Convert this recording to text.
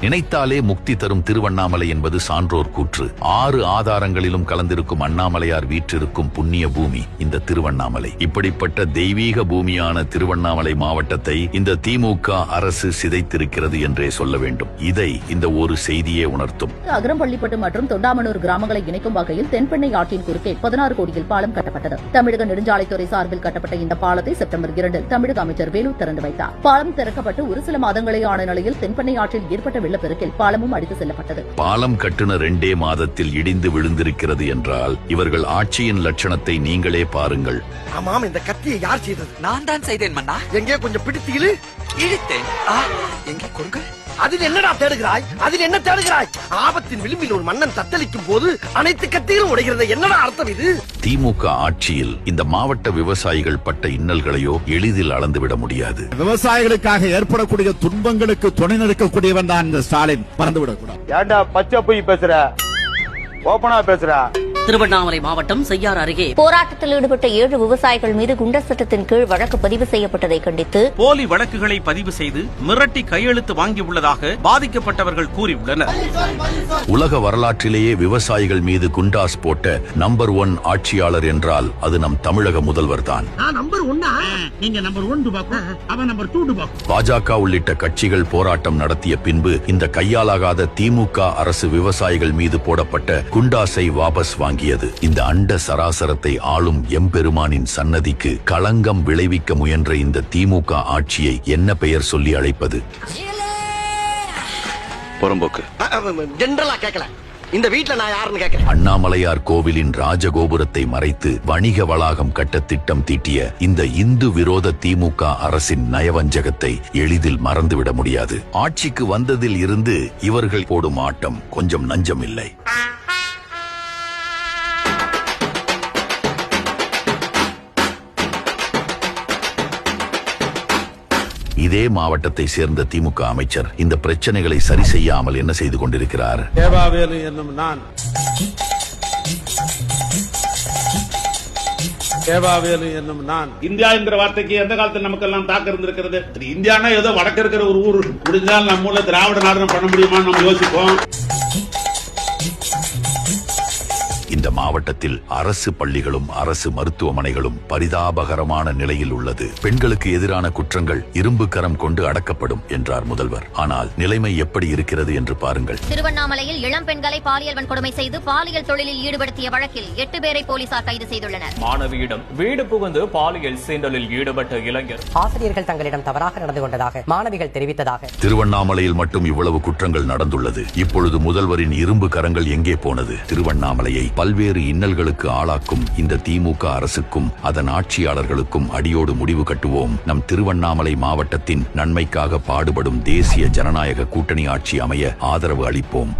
நினைத்தாலே முக்தி தரும் திருவண்ணாமலை என்பது சான்றோர் கூற்று. ஆறு ஆதாரங்களிலும் கலந்திருக்கும் அண்ணாமலையார் வீற்றிருக்கும் புண்ணிய பூமி இந்த திருவண்ணாமலை. இப்படிப்பட்ட தெய்வீக பூமியான திருவண்ணாமலை மாவட்டத்தை இந்த திமுக அரசு சிதைத்திருக்கிறது என்றே சொல்ல வேண்டும். இதை இந்த ஒரு செய்தியே உணர்த்தும். அகரம்பள்ளிப்பட்டு மற்றும் தொண்டாமனூர் கிராமங்களை இணைக்கும் வகையில் தென்பெண்ணை ஆற்றின் குறுக்கே பதினாறு கோடியில் பாலம் கட்டப்பட்டது. தமிழக நெடுஞ்சாலைத்துறை சார்பில் கட்டப்பட்ட இந்த பாலத்தை செப்டம்பர் இரண்டில் தமிழக அமைச்சர் வேலு திறந்து வைத்தார். பாலம் திறக்கப்பட்டு ஒரு சில மாதங்களே ஆன நிலையில் தென்பெண்ணை ஆற்றில் ஏற்பட்ட வெள்ளப்பெருக்கில் பாலமும் அடித்து செல்லப்பட்டது. பாலம் கட்டுன ரெண்டே மாதத்தில் இடிந்து விழுந்திருக்கிறது என்றால் இவர்கள் ஆட்சியின் லட்சணத்தை நீங்களே பாருங்கள். ஆமாம் இந்த கத்தியை யார் செய்தது? நான் தான் செய்தேன் மன்னா. எங்கே கொஞ்சம் பிடித்து இழு. இழுத்தேன். ஆ, எங்கே கொடுங்க. அதில் என்னடா தேடுகிறாய்? அதில் என்ன தேடுகிறாய்? ஆபத்தின் விளிம்பில் ஒரு மன்னன் தத்தளிக்கும் போது அனைத்து கத்திகளும் உடைகிறது என்னடா அர்த்தம் இது? திமுக ஆட்சியில் இந்த மாவட்ட விவசாயிகள் பட்ட இன்னல்களையோ எளிதில் அளந்துவிட முடியாது. விவசாயிகளுக்காக ஏற்படக்கூடிய துன்பங்களுக்கு துணை நிற்கக்கூடியவன் தான் இந்த ஸ்டாலின். மறந்துவிடக் கூடாது ஏன்டா பச்சை பொய் பேசுற? ஓபனா பேசுற? திருவண்ணாமலை மாவட்டம் செய்யார் அருகே போராட்டத்தில் ஈடுபட்ட ஏழு விவசாயிகள் மீது குண்டர் சட்டத்தின் கீழ் வழக்கு பதிவு செய்யப்பட்டதை கண்டித்து போலி வழக்குகளை பதிவு செய்து மிரட்டி கையெழுத்து வாங்கியுள்ளதாக பாதிக்கப்பட்டவர்கள் கூறியுள்ளனர். உலக வரலாற்றிலேயே விவசாயிகள் மீது குண்டாஸ் போட்ட நம்பர் ஒன் ஆட்சியாளர் என்றால் அது நம் தமிழக முதல்வர் தான் பாஜக உள்ளிட்ட கட்சிகள் போராட்டம் நடத்திய பின்பு இந்த கையாலாகாத திமுக அரசு விவசாயிகள் மீது போடப்பட்ட குண்டாசை வாபஸ் வாங்கியது. இந்த அண்ட சராசரத்தை ஆளும் எம்பெருமானின் சன்னதிக்கு களங்கம் விளைவிக்க முயன்ற இந்த திமுக ஆட்சியை என்ன பெயர் சொல்லி அழைப்பது? புறம்போக்கு. ஜென்ரலா கேட்கல இந்த வீட்ல நான் யாருன்னு கேட்கிறேன் அண்ணாமலையார் கோவிலின் ராஜகோபுரத்தை மறைத்து வணிக வளாகம் கட்ட திட்டம் தீட்டிய இந்த இந்து விரோத திமுக அரசின் நயவஞ்சகத்தை எளிதில் மறந்துவிட முடியாது. ஆட்சிக்கு வந்ததில் இருந்து இவர்கள் போடும் ஆட்டம் கொஞ்சம் நஞ்சம் இல்லை இதே மாவட்டத்தை சேர்ந்த திமுக அமைச்சர் இந்த பிரச்சனைகளை சரி செய்யாமல் என்ன செய்து கொண்டிருக்கிறார்? தேவாவேலு என்னும் நான் தேவாவேலு என்னும் நான் இந்தியா என்கிற வார்த்தைக்கு எந்த காலத்தில் நமக்கெல்லாம் தாக்கம் இருந்திருக்கிறது? இந்தியானா ஏதோ வடக்கு இருக்கிற ஒரு ஊர். முடிஞ்சால் நம்ம ஊர்ல திராவிட நாடகம் பண்ண முடியுமான்னு நம்ம யோசிப்போம். இந்த மாவட்டத்தில் அரசு பள்ளிகளும் அரசு மருத்துவமனைகளும் பரிதாபகரமான நிலையில் உள்ளது. பெண்களுக்கு எதிரான குற்றங்கள் இரும்பு கரம் கொண்டு அடக்கப்படும் என்றார் முதல்வர். ஆனால் நிலைமை எப்படி இருக்கிறது என்று பாருங்கள். திருவண்ணாமலையில் இளம் பெண்களை பாலியல் வன்கொடுமை செய்து பாலியல் தொழிலில் ஈடுபடுத்திய வழக்கில் எட்டு பேரை போலீசார் கைது செய்துள்ளனர். மாணவியிடம் வீடு புகுந்து பாலியல் சீண்டலில் ஈடுபட்ட இளைஞர். ஆசிரியர்கள் தங்களிடம் தவறாக நடந்து கொண்டதாக மாணவிகள் தெரிவித்ததாக. திருவண்ணாமலையில் மட்டும் இவ்வளவு குற்றங்கள் நடந்துள்ளது. இப்பொழுது முதல்வரின் இரும்பு கரங்கள் எங்கே போனது? திருவண்ணாமலையை பல்வேறு இன்னல்களுக்கு ஆளாக்கும் இந்த திமுக அரசுக்கும் அதன் ஆட்சியாளர்களுக்கும் அடியோடு முடிவு கட்டுவோம். நம் திருவண்ணாமலை மாவட்டத்தின் நன்மைக்காக பாடுபடும் தேசிய ஜனநாயக கூட்டணி ஆட்சி அமைய ஆதரவு அளிப்போம்.